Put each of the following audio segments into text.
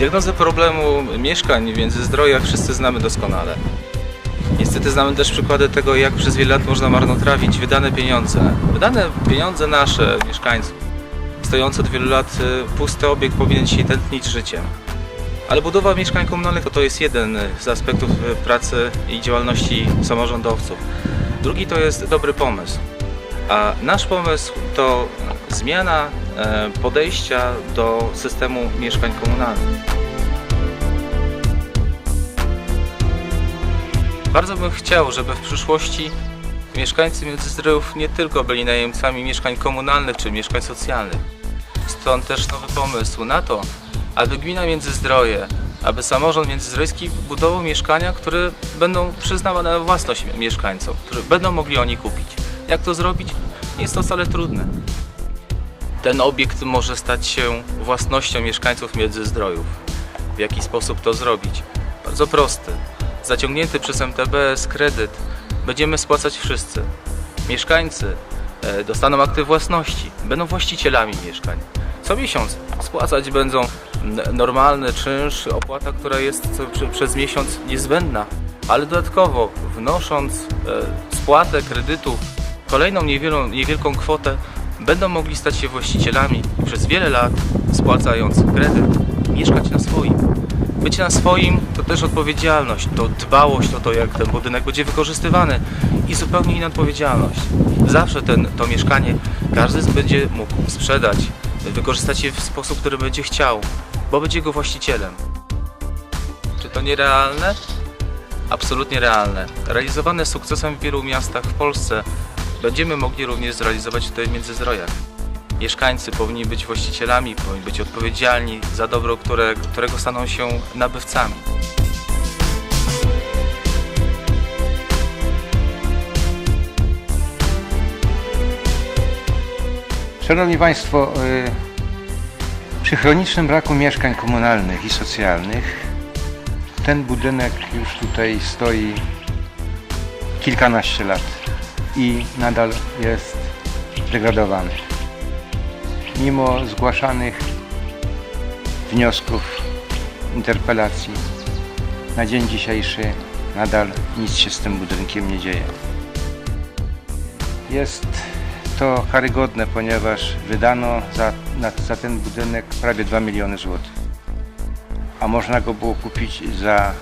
Diagnozę problemu mieszkań w Międzyzdrojach wszyscy znamy doskonale. Niestety znamy też przykłady tego, jak przez wiele lat można marnotrawić wydane pieniądze. Wydane pieniądze nasze, mieszkańców. Stojący od wielu lat y, pusty obiekt powinien się tętnić życiem. Ale budowa mieszkań komunalnych to, to jest jeden z aspektów y, pracy i działalności samorządowców. Drugi to jest dobry pomysł. A nasz pomysł to zmiana podejścia do systemu mieszkań komunalnych. Bardzo bym chciał, żeby w przyszłości mieszkańcy Międzyzdrojów nie tylko byli najemcami mieszkań komunalnych czy mieszkań socjalnych. Stąd też nowy pomysł na to, aby gmina Międzyzdroje, aby samorząd międzyzdrojski budował mieszkania, które będą przyznawane na własność mieszkańcom, które będą mogli oni kupić. Jak to zrobić? Nie jest to wcale trudne. Ten obiekt może stać się własnością mieszkańców Międzyzdrojów. W jaki sposób to zrobić? Bardzo prosty. Zaciągnięty przez MTBS kredyt będziemy spłacać wszyscy. Mieszkańcy e, dostaną akty własności, będą właścicielami mieszkań. Co miesiąc spłacać będą normalny czynsz, opłata, która jest przez miesiąc niezbędna, ale dodatkowo wnosząc e, spłatę kredytu, kolejną niewielką, niewielką kwotę, będą mogli stać się właścicielami i przez wiele lat spłacając kredyt, mieszkać na swoim. Być na swoim to też odpowiedzialność, to dbałość o to, jak ten budynek będzie wykorzystywany i zupełnie inna odpowiedzialność. Zawsze ten, to mieszkanie każdy będzie mógł sprzedać, wykorzystać je w sposób, który będzie chciał, bo będzie go właścicielem. Czy to nierealne? Absolutnie realne. Realizowane sukcesem w wielu miastach w Polsce będziemy mogli również zrealizować tutaj w Międzyzdrojach. Mieszkańcy powinni być właścicielami, powinni być odpowiedzialni za dobro, które, którego staną się nabywcami. Szanowni Państwo, y, przy chronicznym braku mieszkań komunalnych i socjalnych ten budynek już tutaj stoi kilkanaście lat i nadal jest degradowany. Mimo zgłaszanych wniosków, interpelacji, na dzień dzisiejszy nadal nic się z tym budynkiem nie dzieje. Jest to karygodne, ponieważ wydano za, na, za ten budynek prawie 2 miliony złotych. A można go było kupić za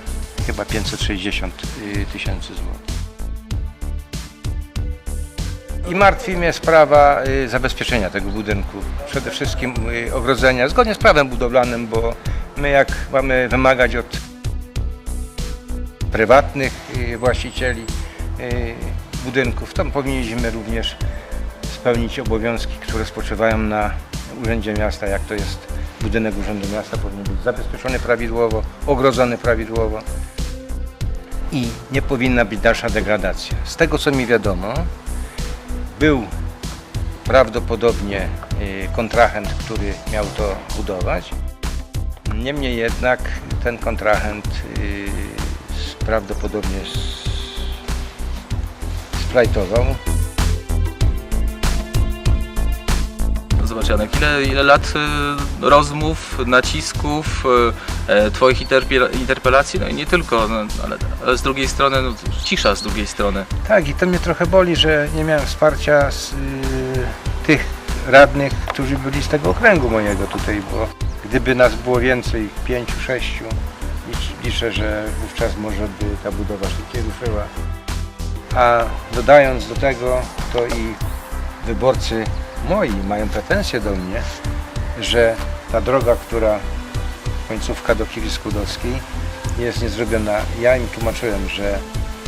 chyba 560 y, tysięcy złotych. I martwi mnie sprawa y, zabezpieczenia tego budynku. Przede wszystkim y, ogrodzenia, zgodnie z prawem budowlanym, bo my jak mamy wymagać od prywatnych y, właścicieli budynków, to powinniśmy również spełnić obowiązki, które spoczywają na Urzędzie Miasta, jak to jest budynek Urzędu Miasta powinien być zabezpieczony prawidłowo, ogrodzony prawidłowo i nie powinna być dalsza degradacja. Z tego co mi wiadomo, był prawdopodobnie y, kontrahent, który miał to budować. Niemniej jednak ten kontrahent y, prawdopodobnie splajtował. Zobacz ile, ile lat y, rozmów, nacisków, y, e, Twoich interpela- interpelacji, no i nie tylko, no, ale, z drugiej strony no, cisza z drugiej strony. Tak, i to mnie trochę boli, że nie miałem wsparcia z y, tych radnych, którzy byli z tego okręgu mojego tutaj, bo gdyby nas było więcej, pięciu, sześciu, licz- liczę, że wówczas może by ta budowa szybciej ruszyła. A dodając do tego, to i wyborcy moi mają pretensje do mnie, że ta droga, która końcówka do Kiri Skłodowskiej jest niezrobiona. Ja im tłumaczyłem, że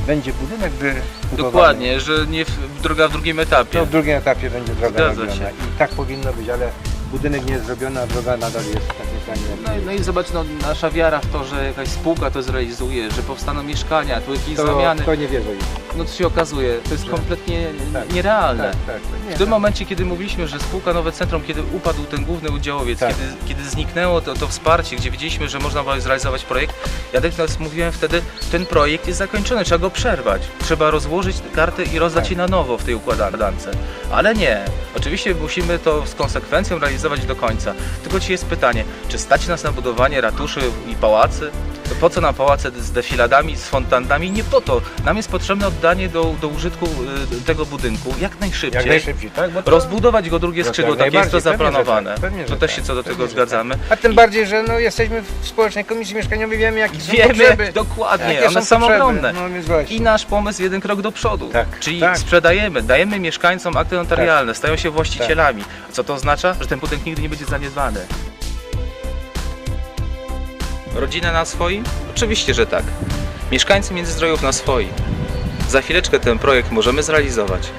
będzie budynek wybudowany. Dokładnie, że nie w, droga w drugim etapie. To w drugim etapie będzie droga Zgadza robiona. się. I tak powinno być, ale budynek nie jest zrobiony, a droga nadal jest tak pytanie. No, i- no i zobacz, no, nasza wiara w to, że jakaś spółka to zrealizuje, że powstaną mieszkania, tu jakieś to, zamiany, to nie wierzę im. No to się okazuje, to jest kompletnie Tak, nierealne. Tak, tak. Nie, W tym tak. momencie, kiedy mówiliśmy, że spółka Nowe Centrum, kiedy upadł ten główny udziałowiec, Tak. kiedy, kiedy zniknęło to, to wsparcie, gdzie wiedzieliśmy, że można było zrealizować projekt, ja tak nas mówiłem wtedy, ten projekt jest zakończony, trzeba go przerwać. Trzeba rozłożyć karty i rozdać Tak. je na nowo w tej układance. Ale nie. Oczywiście musimy to z konsekwencją realizować do końca. Tylko ci jest pytanie, czy stać nas na budowanie ratuszy i pałacy? Po co nam pałace z defiladami, z fontannami? Nie po to. Nam jest potrzebne oddanie do, do użytku y, tego budynku jak najszybciej. Jak najszybciej, tak? Bo to- Rozbudować go drugie skrzydło, tak, tak jest to najbardziej, pewnie, zaplanowane. tak, pewnie, to też tak, się co do tego zgadzamy. A tym bardziej, że no, jesteśmy w Społecznej Komisji Mieszkaniowej, wiemy jakie są Wiemy potrzeby. dokładnie, Jakie one są ogromne. No. I nasz pomysł jeden krok do przodu. Tak, Czyli tak. sprzedajemy, dajemy mieszkańcom akty notarialne, stają się właścicielami. Co to oznacza? Że ten budynek nigdy nie będzie zaniedbany. Rodzina na swoim? Oczywiście, że tak. Mieszkańcy Międzyzdrojów na swoim. Za chwileczkę ten projekt możemy zrealizować.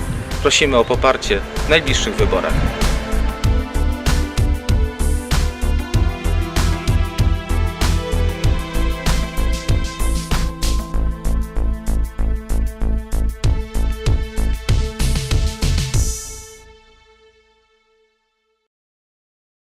Prosimy o poparcie w najbliższych wyborach.